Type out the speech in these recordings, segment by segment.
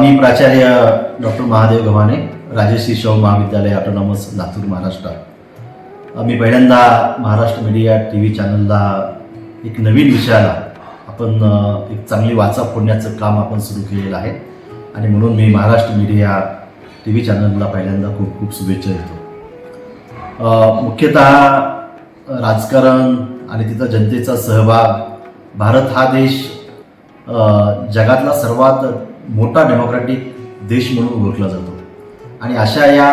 मी प्राचार्य doctor Mahadev Gavhane Rajarshi Shahu Mahavidyalaya autonomous Latur Maharashtra. मी पहिल्यांदा Maharashtra media T V चॅनलला एक नवीन विषयाला आपण एक चांगली वाचा फोडण्याचं काम आपण सुरू केलेलं आहे. आणि म्हणून मी महाराष्ट्र मीडिया टी व्ही चॅनलला पहिल्यांदा खूप खूप शुभेच्छा देतो. मुख्यतः राजकारण आणि तिथं जनतेचा सहभाग भारत हा देश जगातला सर्वात मोठा डेमोक्रॅटिक देश म्हणून ओळखला जातो. आणि अशा या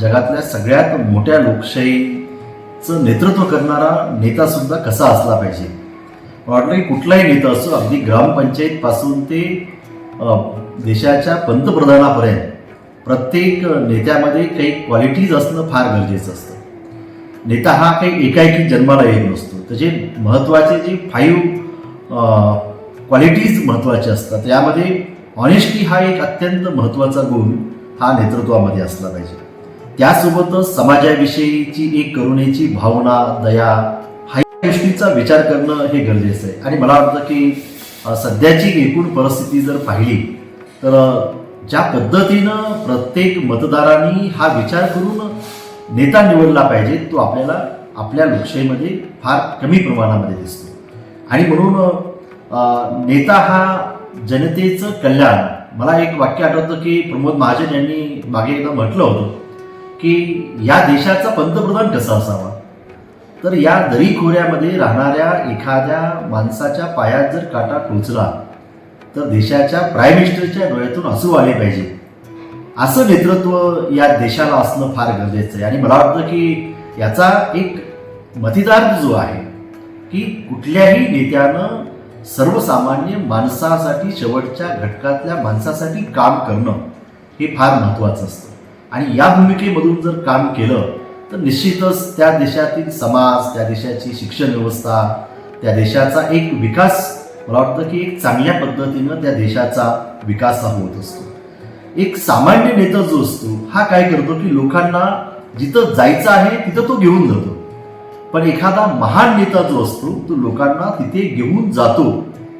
जगातल्या सगळ्यात मोठ्या लोकशाहीचं नेतृत्व करणारा नेतासुद्धा कसा असला पाहिजे? वाटलं की कुठलाही नेता असो अगदी ग्रामपंचायतपासून ते देशाच्या पंतप्रधानापर्यंत प्रत्येक नेत्यामध्ये काही क्वालिटीज असणं फार गरजेचं असतं. नेता हा काही एकाएकी जन्माला येत नसतो. त्याचे महत्त्वाचे जे फाईव्ह क्वालिटीज महत्त्वाच्या असतात. यामध्ये ऑनेस्टी हा एक अत्यंत महत्त्वाचा गुण हा नेतृत्वामध्ये असला पाहिजे. त्यासोबतच समाजाविषयीची एक करुणेची भावना दया हा गोष्टीचा विचार करणं हे गरजेचं आहे. आणि मला वाटतं की सध्याची एकूण परिस्थिती जर पाहिली तर ज्या पद्धतीनं प्रत्येक मतदारांनी हा विचार करून नेता निवडला पाहिजे तो आपल्याला आपल्या लोकशाहीमध्ये फार कमी प्रमाणामध्ये दिसतो. आणि म्हणून नेता हा जनतेचं कल्याण. मला एक वाक्य आठवतं की प्रमोद महाजन यांनी मागे एकदा म्हटलं होतं की या देशाचा पंतप्रधान कसा असावा? तर या दरीखोऱ्यामध्ये राहणाऱ्या एखाद्या माणसाच्या पायात जर काटा टोचला तर देशाच्या प्राईम मिनिस्टरच्या डोळ्यातून हसू आले पाहिजे. असं नेतृत्व या देशाला असणं फार गरजेचं आहे. आणि मला वाटतं की याचा एक मतीदार जो आहे की कुठल्याही नेत्यानं सर्वसामान्य माणसासाठी शेवटच्या घटकातल्या माणसासाठी काम करणं हे फार महत्त्वाचं असतं. आणि या भूमिकेमधून जर काम केलं तर निश्चितच त्या देशातील समाज त्या देशाची शिक्षण व्यवस्था त्या देशाचा एक विकास मला वाटतं की एक चांगल्या पद्धतीनं त्या देशाचा विकास हा होत असतो. एक सामान्य नेता जो असतो हा काय करतो की लोकांना जिथं जायचं आहे तिथं तो घेऊन जातो. पण एखादा महान नेता जो असतो तो लोकांना तिथे घेऊन जातो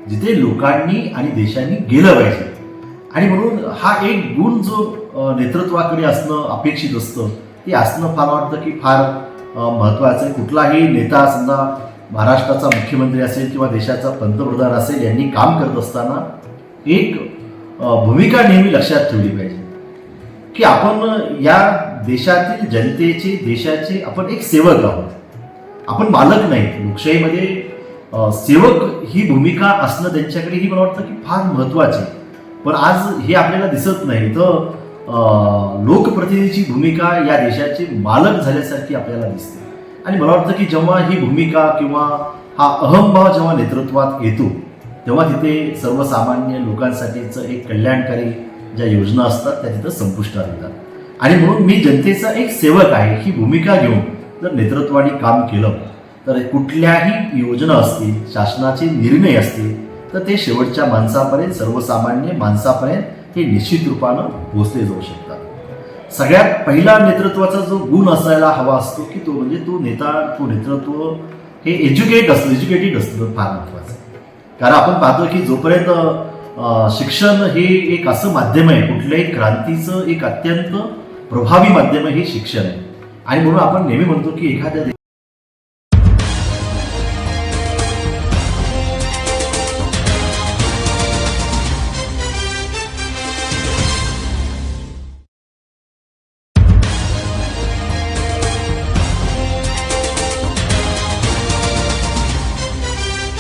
जिथे लोकांनी आणि देशांनी गेलं पाहिजे. आणि म्हणून हा एक गुण जो नेतृत्वाकडे असणं अपेक्षित असतं ते असणं फार वाटतं की फार महत्त्वाचं आहे. कुठलाही नेता समजा महाराष्ट्राचा मुख्यमंत्री असेल किंवा देशाचा पंतप्रधान असेल यांनी काम करत असताना एक भूमिका नेहमी लक्षात ठेवली पाहिजे. की आपण या देशातील जनतेचे देशाचे आपण एक सेवक आहोत. आपण मालक नाही लोकशाहीमध्ये सेवक ही भूमिका असणं त्यांच्याकडे ही मला वाटतं की फार महत्वाची पण आज हे आपल्याला दिसत नाही. तर लोकप्रतिनिधीची भूमिका या देशाचे मालक झाल्यासारखी आपल्याला दिसते. आणि मला वाटतं की जेव्हा ही भूमिका किंवा हा अहमभाव जेव्हा नेतृत्वात येतो तेव्हा तिथे सर्वसामान्य लोकांसाठीचं एक कल्याणकारी ज्या योजना असतात त्या तिथं संपुष्टात येतात. आणि म्हणून मी जनतेचा एक सेवक आहे ही भूमिका घेऊन जर नेतृत्वाने काम केलं तर कुठल्याही योजना असतील शासनाचे निर्णय असतील तर ते शेवटच्या माणसापर्यंत सर्वसामान्य माणसापर्यंत हे निश्चित रूपानं पोचले जाऊ शकतात. सगळ्यात पहिला नेतृत्वाचा जो गुण असायला हवा असतो की तो म्हणजे तो नेता तो नेतृत्व हे एज्युकेट असतं एज्युकेटेड असतं फार महत्वाचं कारण आपण पाहतो की जोपर्यंत शिक्षण हे एक असं माध्यम आहे कुठल्याही क्रांतीचं एक अत्यंत प्रभावी माध्यम हे शिक्षण आहे. आणि म्हणून आपण नेहमी म्हणतो की एखाद्या